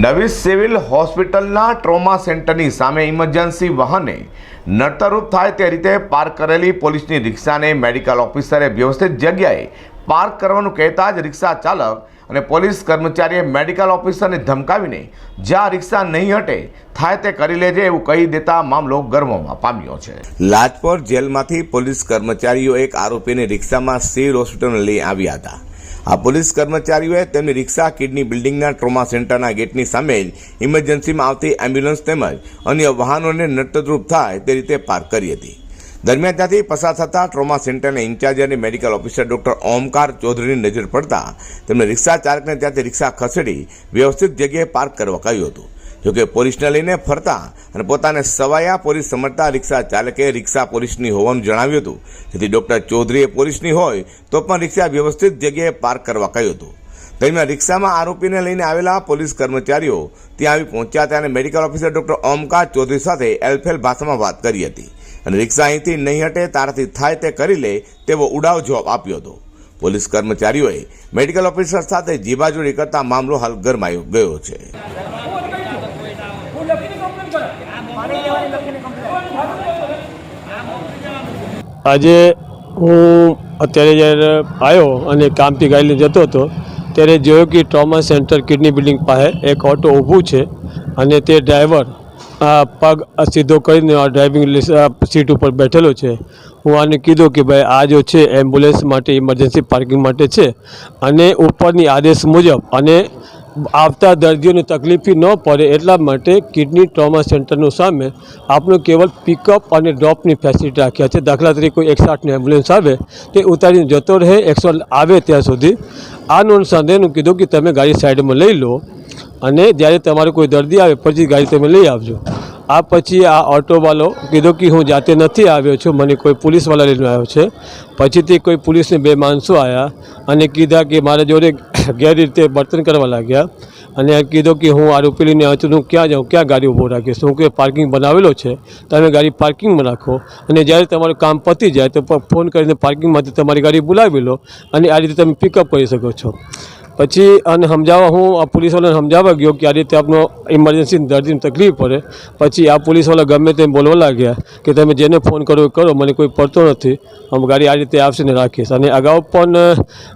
નવી સિવિલ હોસ્પિટલના ટ્રોમા સેન્ટરની સામે ઇમરજન્સી વાહને નડતરરૂપ થાય તે રીતે પાર્ક કરેલી પોલીસની રિક્ષાને મેડિકલ ઓફિસરે વ્યવસ્થિત જગ્યાએ પાર્ક કરવાનું કહેતા જ રિક્ષા ચાલક અને પોલીસ કર્મચારીએ મેડિકલ ઓફિસરને ધમકાવીને, જ્યાં રિક્ષા નહીં હટે, થાય તે કરી લેજે એવું કહી દેતા મામલો ગર્વમાં પામ્યો છે. લાજપોર જેલમાંથી પોલીસ કર્મચારીઓ એક આરોપીને રિક્ષામાં સિવિલ હોસ્પિટલમાં લઈ આવ્યા હતા. આ પોલીસ કર્મચારીઓએ તેમની રિક્ષા, કિડની બિલ્ડિંગના, ટ્રોમા સેન્ટરના ગેટની સામે જ ઇમરજન્સીમાં આવતી એમ્બ્યુલન્સ તેમજ અન્ય વાહનોને નર્તદ્રુપ થાય તે રીતે પાર્ક કરી હતી. દરમિયાન ત્યાંથી પસાર થતા ટ્રોમા સેન્ટરના ઇન્ચાર્જ અને મેડિકલ ઓફિસર ડોક્ટર ઓમકાર ચૌધરીની નજર પડતા તેમણે રિક્ષા ચાલકને ત્યાંથી રિક્ષા ખસેડી વ્યવસ્થિત જગ્યાએ પાર્ક કરવા કહ્યું હતું. જોકે પોલીસને લઈને ફરતા અને પોતાને સવાયા પોલીસ સમજતા રિક્ષા ચાલકે રિક્ષા પોલીસની હોવાનું જણાવ્યું હતું. જેથી ડોક્ટર ચૌધરીએ પોલીસની હોય તો પણ રિક્ષા વ્યવસ્થિત જગ્યાએ પાર્ક કરવા કહ્યું હતું. દરમિયાન રિક્ષામાં આરોપીને લઈને આવેલા પોલીસ કર્મચારીઓ ત્યાં આવી પહોંચ્યા હતા અને medical officer doctor Omkar Chaudhary સાથે એલફેલ ભાષામાં વાત કરી હતી. અને રિક્ષા અહીંથી નહીં હટે તારાથી થાય તે કરી લે તેવો ઉડાવ જવાબ આપ્યો હતો. પોલીસ કર્મચારીઓએ મેડિકલ ઓફિસર સાથે જીબાજોડી કરતા મામલો હાલ ગરમાયો ગયો છે. આજે હું અત્યારે જ્યારે આવ્યો અને કામથી ગાડીને જતો હતો, ત્યારે જોયું કે ટ્રોમા સેન્ટર કિડની બિલ્ડિંગ પાસે એક ઓટો ઊભું છે અને તે ડ્રાઈવર પગ સીધો કરીને આ ડ્રાઇવિંગ સીટ ઉપર બેઠેલો છે. હું આને કીધું કે ભાઈ, આ જો છે, એમ્બ્યુલન્સ માટે, ઇમરજન્સી પાર્કિંગ માટે છે અને ઉપરની આદેશ મુજબ અને આવતા દર્દીઓને તકલીફી ન પડે એટલા માટે કિડની ટ્રોમા સેન્ટરનું સામે આપણું કેવલ પિકઅપ અને ડ્રોપની ફેસિલિટી રાખ્યા છે. દાખલા તરીકે કોઈ એકસો આઠની એમ્બ્યુલન્સ આવે, તે ઉતારીને જતો રહે એકસો આવે ત્યાં સુધી. આ અનુસંધાને કીધું કે તમે ગાડી સાઈડમાં લઈ લો અને જ્યારે તમારે કોઈ દર્દી આવે પછી ગાડી તમે લઈ આવજો. આ પછી આ ઓટોવાળો કીધો કે હું જાતે નથી આવ્યો છું, મને કોઈ પોલીસવાળા લઈને આવ્યો છે. પછીથી કોઈ પોલીસને બે માણસો આવ્યા અને કીધા કે મારા જોડે ગેરરીતે વર્તન કરવા લાગ્યા અને કીધો કે હું આરોપી લઈને આવ્યો છું, હું ક્યાં જાઉં, ક્યાં ગાડી ઊભો રાખીશ હું કે પાર્કિંગ બનાવેલો છે, તમે ગાડી પાર્કિંગમાં રાખો. અને જ્યારે તમારું કામ પતી જાય તો ફોન કરીને પાર્કિંગમાંથી તમારી ગાડી બોલાવી લો અને આ રીતે તમે પિકઅપ કરી શકો છો. પછી અને સમજાવવા હું આ પોલીસવાળાને સમજાવવા ગયો કે આ રીતે આપનો ઇમરજન્સી દર્દીને તકલીફ પડે. પછી આ પોલીસવાળા ગમે તેમ બોલવા લાગ્યા કે તમે જેને ફોન કરો કરો, મને કોઈ પડતો નથી. હું ગાડી આ રીતે આવશે ને રાખીશ. અને અગાઉ પણ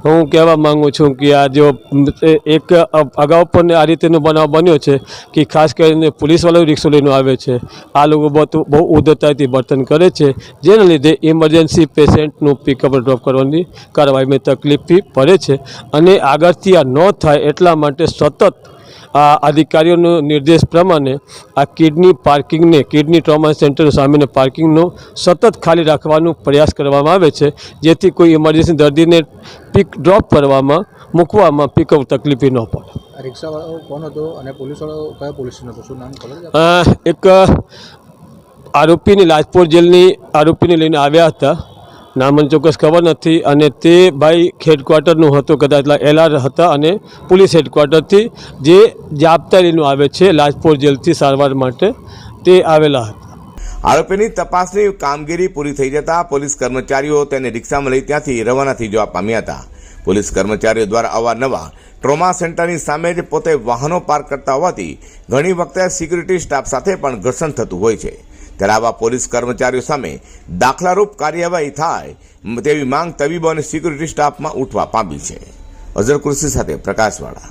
હું કહેવા માગું છું કે આ જો એક અગાઉ પણ આ રીતેનો બનાવ બન્યો છે કે ખાસ કરીને પોલીસવાળા રિક્ષો લઈને આવે છે. આ લોકો બહુ બહુ ઉદ્ધતાથી વર્તન કરે છે, જેના લીધે ઇમરજન્સી પેશન્ટનું પિકઅપ ડ્રોપ કરવાની કાર્યવાહીમાં તકલીફ પડે છે. અને આગળથી આ ન થાય એટલા માટે સતત આ અધિકારીઓનો નિર્દેશ પ્રમાણે આ કિડની પાર્કિંગને કિડની ટ્રોમા સેન્ટર સામેને પાર્કિંગનો સતત ખાલી રાખવાનો પ્રયાસ કરવામાં આવે છે જેથી કોઈ ઇમરજન્સી દર્દીને પિક ડ્રોપ કરવામાં મૂકવામાં પિકઅપ તકલીફી ન પડે. રિક્ષાવાળો કોણ હતો અને પોલીસવાળો કયા પોલીસ હતો? શું નામ અ, એક આરોપીની લાજપોર જેલની આરોપીને લઈને આવ્યા હતા. નામ મને ચોક્કસ ખબર નથી અને તે ભાઈ હેડક્વાર્ટરનું હતું, કદાચ એલઆર હતા અને પોલીસ હેડક્વાર્ટરથી જે જાપતારીનું આવે છે લાજપોર જેલથી સારવાર માટે તે આવેલા હતા. આરોપીની તપાસની કામગીરી પૂરી થઈ જતા પોલીસ કર્મચારીઓ તેને રિક્ષામાં લઈ ત્યાંથી રવાના થઈ જવા પામ્યા હતા. પોલીસ કર્મચારીઓ દ્વારા અવારનવાર ટ્રોમા સેન્ટરની સામે જ પોતે વાહનો પાર્ક કરતા હોવાથી ઘણી વખતે સિક્યુરિટી સ્ટાફ સાથે પણ ઘર્ષણ થતું હોય છે. આવા પોલીસ કર્મચારીઓ સામે દાખલારૂપ કાર્યવાહી થાય તેવી માંગ તબીબો અને સિક્યુરિટી સ્ટાફમાં ઉઠવા પામી છે. અઝર કૃષિ સાથે પ્રકાશવાળા.